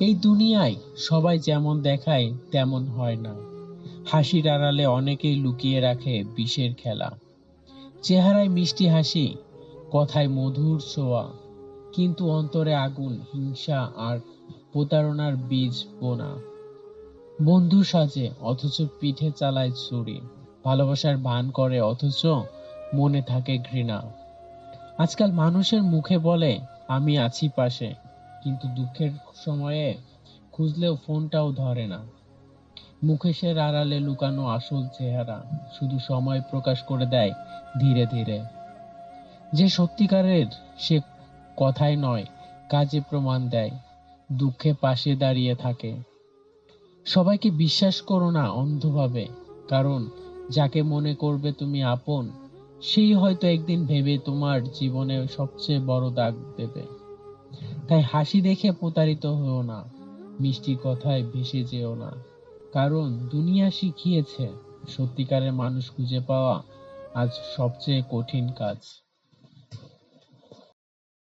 এই দুনিয়ায় সবাই যেমন দেখায়, তেমন হয় না। হাসির আড়ালে অনেকেই লুকিয়ে রাখে বিষের খেলা। চেহারায় মিষ্টি হাসি, কথায় মধুর ছোঁয়া, কিন্তু অন্তরে আগুন, হিংসা আর প্রতারণার বীজ বোনা। বন্ধু সাজে, অথচ পিঠে চালায় ছুরি। ভালোবাসার ভান করে, অথচ মনে থাকে ঘৃণা। আজকাল মানুষের মুখে বলে, আমি আছি পাশে। কিন্তু দুঃখের সময়ে খুঁজলেও ফোনটাও ধরে না। মুখেশের আড়ালে লুকানো আসল চেহারা শুধু সময় প্রকাশ করে দেয় ধীরে ধীরে। যে সত্যিকারের সে কথাই নয়, কাজে প্রমাণ দেয়, দুঃখে পাশে দাঁড়িয়ে থাকে। সবাইকে বিশ্বাস করো না অন্ধভাবে, কারণ যাকে মনে করবে তুমি আপন, সেই হয়তো একদিন ভেবে তোমার জীবনে সবচেয়ে বড় দাগ দেবে। তাই হাসি দেখে প্রতারিত হও না। মিষ্টি কথায় ভেসে যেও না। কারণ দুনিয়া শিখিয়েছে, সত্যিকারের মানুষ খুঁজে পাওয়া আজ সবচেয়ে কঠিন কাজ।